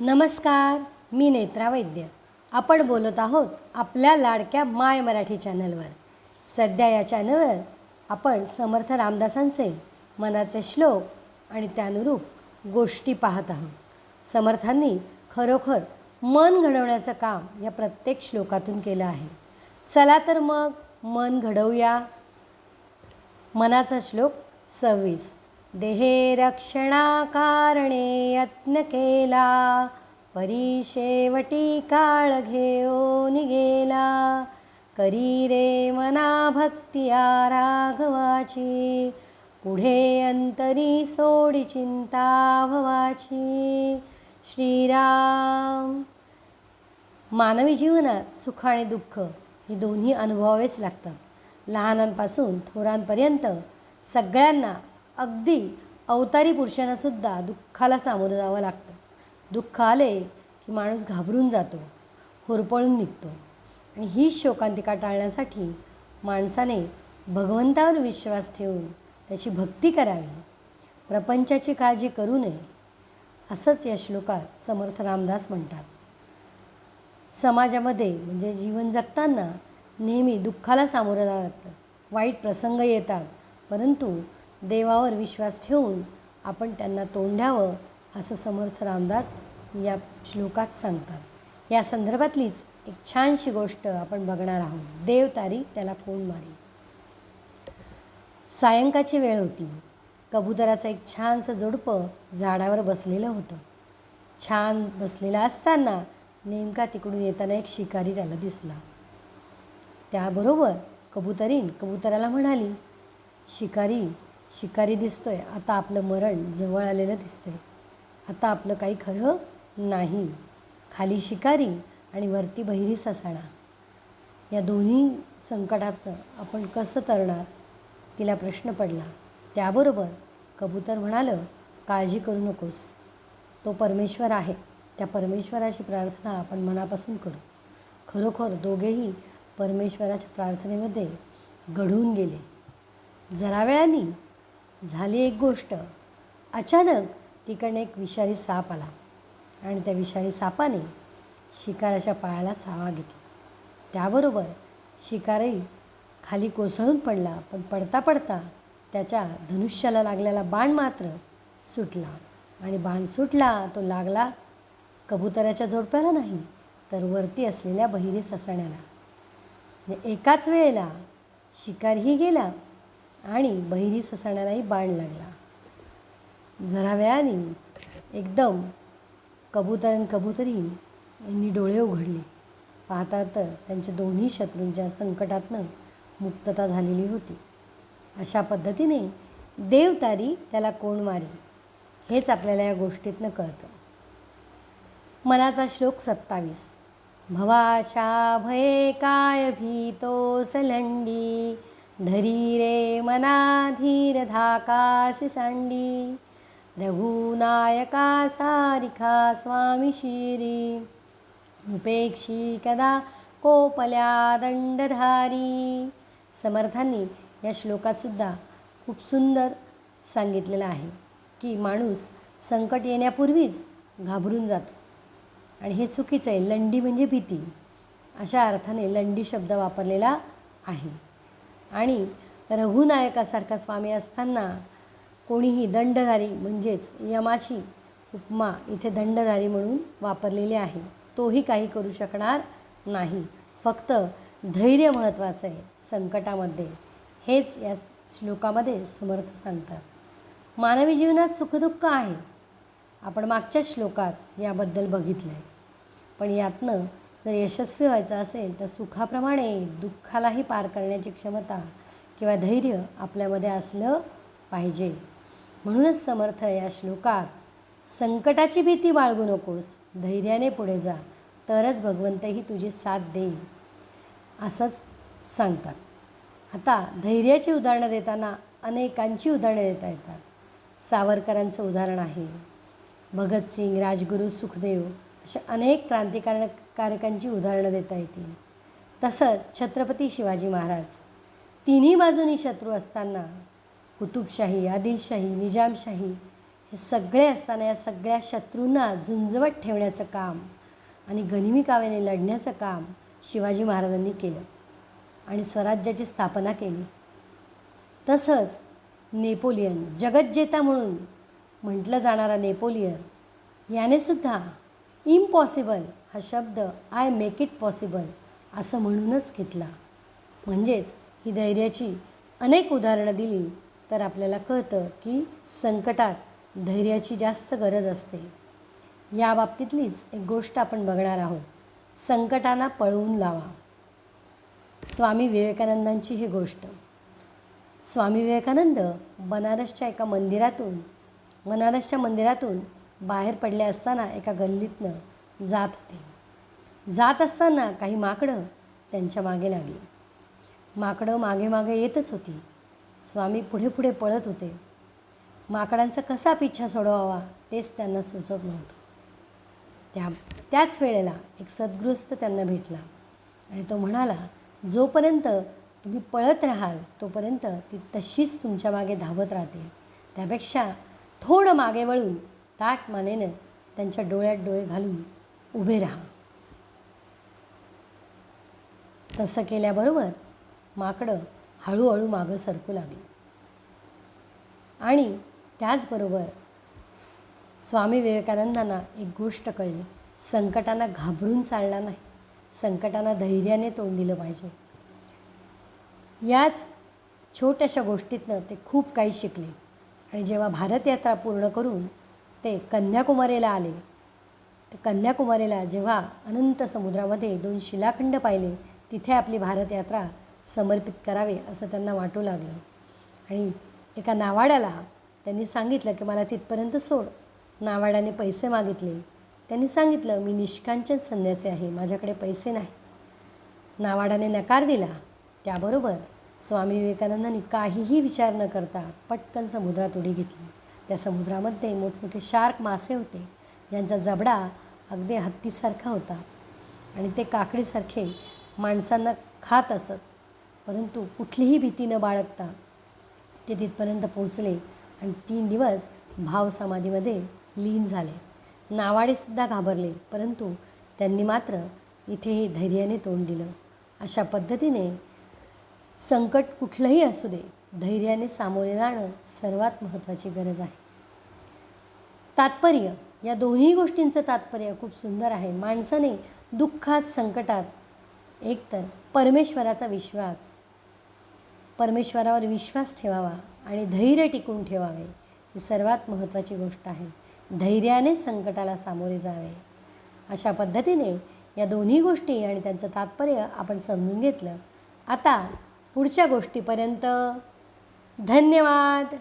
नमस्कार मी नेत्रा वैद्य. आपण बोलत आहोत आपल्या लाडक्या माय मराठी चॅनलवर. सध्या या चॅनलवर आपण समर्थ रामदासांचे मनाचे श्लोक आणि त्यानुरूप गोष्टी पाहत आहोत. समर्थांनी खरोखर मन घडवण्याचं काम या प्रत्येक श्लोकातून केलं आहे. चला तर मग मन घडवूया. मनाचा श्लोक सव्वीस. देहे रक्षणाकारणे यत्न केला परी शेवटी काळ घेऊन गेला. करी रे मना भक्तिया राघवाची पुढे अंतरी सोडी चिंता भवाची. श्रीराम. मानवी जीवनात सुख आणि दुःख हे दोन्ही अनुभवावेच लागतात. लहानांपासून थोरांपर्यंत सगळ्यांना अगदी अवतारी पुरुषांनासुद्धा दुःखाला सामोरं जावं लागतं. दुःख आले की माणूस घाबरून जातो होरपळून निघतो. आणि ही शोकांतिका टाळण्यासाठी माणसाने भगवंतावर विश्वास ठेवून त्याची भक्ती करावी. प्रपंचाची काळजी करू नये असंच या श्लोकात समर्थ रामदास म्हणतात. समाजामध्ये म्हणजे जीवन जगताना नेहमी दुःखाला सामोरं जावं लागतं. वाईट प्रसंग येतात परंतु देवावर विश्वास ठेवून आपण त्यांना तोंड द्यावं असं समर्थ रामदास या श्लोकात सांगतात. या संदर्भातलीच एक छानशी गोष्ट आपण बघणार आहोत. देव तारी त्याला कोण मारी सायंकाळची वेळ होती. कबुतराचं एक छानसं जोडपं झाडावर बसलेलं होतं. छान बसलेलं असताना नेमका तिकडून येताना एक शिकारी त्याला दिसला. त्याबरोबर कबुतरीन कबुतराला म्हणाली शिकारी शिकारी दिसतोय. आता आपलं मरण जवळ आलेलं दिसतंय. आता आपलं काही खरं नाही. खाली शिकारी आणि वरती बहिरी ससाणा. या दोन्ही संकटातनं आपण कसं तरणार? तिला प्रश्न पडला. त्याबरोबर कबूतर म्हणालं काळजी करू नकोस. तो परमेश्वर आहे. त्या परमेश्वराची प्रार्थना आपण मनापासून करू. खरोखर दोघेही परमेश्वराच्या प्रार्थनेमध्ये घडून गेले. जरा वेळाने झाली एक गोष्ट. अचानक तिकडनं एक विषारी साप आला आणि त्या विषारी सापाने शिकाराच्या पायाला चावा घेतला. त्याबरोबर शिकारही खाली कोसळून पडला पण पडता पडता त्याच्या धनुष्याला लागलेला बाण मात्र सुटला आणि बाण सुटला तो लागला कबुतराच्या जोडप्याला नाही तर वरती असलेल्या बहिरी ससाण्याला. एकाच वेळेला शिकारही गेला आणि बहिरी ससाण्यालाही बाण लागला. जरा वेळाने एकदम कबूतर आणि कबुतरीन यांनी डोळे उघडले. पाहता तर त्यांच्या दोन्ही शत्रूंच्या संकटातनं मुक्तता झालेली होती. अशा पद्धतीने देवतारी त्याला कोण मारी हेच आपल्याला या गोष्टीतनं कळतं. मनाचा श्लोक सत्तावीस. भवाशा भये काय भीतो सलंडी धरी रे मना धीर धाकासी सांडी। रघुनायका सारिखा स्वामी शिरी। उपेक्षी कदा कोपल्या दंडधारी। समर्थांनी या श्लोकातसुद्धा खूप सुंदर सांगितलेलं आहे की माणूस संकट येण्यापूर्वीच घाबरून जातो. आणि हे चुकीचं आहे. लंडी म्हणजे भीती. अशा अर्थाने लंडी शब्द वापरलेला आहे. आणि रघुनायकासारखा स्वामी असताना कोणीही दंडधारी म्हणजेच यमाची उपमा इथे दंडधारी म्हणून वापरलेली आहे. तोही काही करू शकणार नाही. फक्त धैर्य महत्त्वाचं आहे संकटामध्ये. हेच या श्लोकामध्ये समर्थ सांगतात. मानवी जीवनात सुखदुःख आहे. आपण मागच्या श्लोकात याबद्दल बघितलं आहे पण यातनं जर यशस्वी व्हायचं असेल तर सुखाप्रमाणे दुःखालाही पार करण्याची क्षमता किंवा धैर्य आपल्यामध्ये असलं पाहिजे. म्हणूनच समर्थ या श्लोकात संकटाची भीती बाळगू नकोस धैर्याने पुढे जा तरच भगवंतही तुझी साथ देईल. असंच सांगतात. आता धैर्याची उदाहरणं देताना अनेकांची उदाहरणं देता येतात. सावरकरांचं उदाहरण आहे. भगतसिंग राजगुरू सुखदेव अशा अनेक क्रांतिकार कारकांची उदाहरणं देता येतील. तसंच छत्रपती शिवाजी महाराज तिन्ही बाजूनी शत्रू असताना कुतुबशाही आदिलशाही निजामशाही हे सगळे असताना या सगळ्या शत्रूंना झुंजवत ठेवण्याचं काम आणि गनिमी काव्याने लढण्याचं काम शिवाजी महाराजांनी केलं आणि स्वराज्याची स्थापना केली. तसंच नेपोलियन जगज्जेता म्हणून म्हटलं जाणारा नेपोलियन याने सुद्धा इम्पॉसिबल हा शब्द आय मेक इट पॉसिबल असं म्हणूनच घेतला. म्हणजेच ही धैर्याची अनेक उदाहरणं दिली तर आपल्याला कळतं की संकटात धैर्याची जास्त गरज असते. या बाबतीतलीच एक गोष्ट आपण बघणार आहोत. संकटांना पळवून लावा. स्वामी विवेकानंदांची ही गोष्ट. स्वामी विवेकानंद बनारसच्या एका मंदिरातून बनारसच्या मंदिरातून बाहेर पडले असताना एका गल्लीतनं जात होते. जात असताना काही माकडं त्यांच्या मागे लागली. माकडं मागे मागे येतच होती. स्वामी पुढे पुढे पळत होते. माकडांचा कसा पिच्छा सोडवावा तेच त्यांना सुचत नव्हतं. त्या त्याच वेळेला एक सद्गृहस्थ त्यांना भेटला आणि तो म्हणाला जोपर्यंत तुम्ही पळत राहाल तोपर्यंत ती तशीच तुमच्या मागे धावत राहतील. त्यापेक्षा थोडं मागे वळून ताट मानेनं त्यांच्या डोळ्यात डोळे घालून उभे राहा. तसं केल्याबरोबर माकडं हळूहळू मागं सरकू लागली. आणि त्याचबरोबर स्वामी विवेकानंदांना एक गोष्ट कळली. संकटांना घाबरून चालणार नाही. संकटांना धैर्याने तोंड दिलं पाहिजे. याच छोट्याशा गोष्टीतनं ते खूप काही शिकले. आणि जेव्हा भारत यात्रा पूर्ण करून ते कन्याकुमारीला आले. तर कन्याकुमारीला जेव्हा अनंत समुद्रामध्ये दोन शिलाखंड पाहिले तिथे आपली भारत यात्रा समर्पित करावे असं त्यांना वाटू लागलं. आणि एका नावाड्याला त्यांनी सांगितलं की मला तिथपर्यंत सोड. नावाड्याने पैसे मागितले. त्यांनी सांगितलं मी निष्कांचन संन्यासी आहे. माझ्याकडे पैसे नाही. नावाड्याने नकार दिला. त्याबरोबर स्वामी विवेकानंदांनी काहीही विचार न करता पटकन समुद्रात उडी घेतली. त्या समुद्रामध्ये मोठमोठे शार्क मासे होते. ज्यांचा जबडा अगदी हत्तीसारखा होता. आणि ते काकडीसारखे माणसांना खात असत. परंतु कुठलीही भीती न बाळगता ते तिथपर्यंत पोचले आणि तीन दिवस भाव समाधीमध्ये लीन झाले. नावाडेसुद्धा घाबरले परंतु त्यांनी मात्र इथेही धैर्याने तोंड दिलं. अशा पद्धतीने संकट कुठलंही असू दे धैर्याने सामोरे जाणं सर्वात महत्त्वाची गरज आहे. तात्पर्य या दोन्ही गोष्टींचं तात्पर्य खूप सुंदर आहे. माणसाने दुःखात संकटात एकतर परमेश्वराचा विश्वास परमेश्वरावर विश्वास ठेवावा आणि धैर्य टिकून ठेवावे ही सर्वात महत्त्वाची गोष्ट आहे. धैर्याने संकटाला सामोरे जावे. अशा पद्धतीने या दोन्ही गोष्टी आणि त्यांचं तात्पर्य आपण समजून घेतलं. आता पुढच्या गोष्टीपर्यंत. धन्यवाद.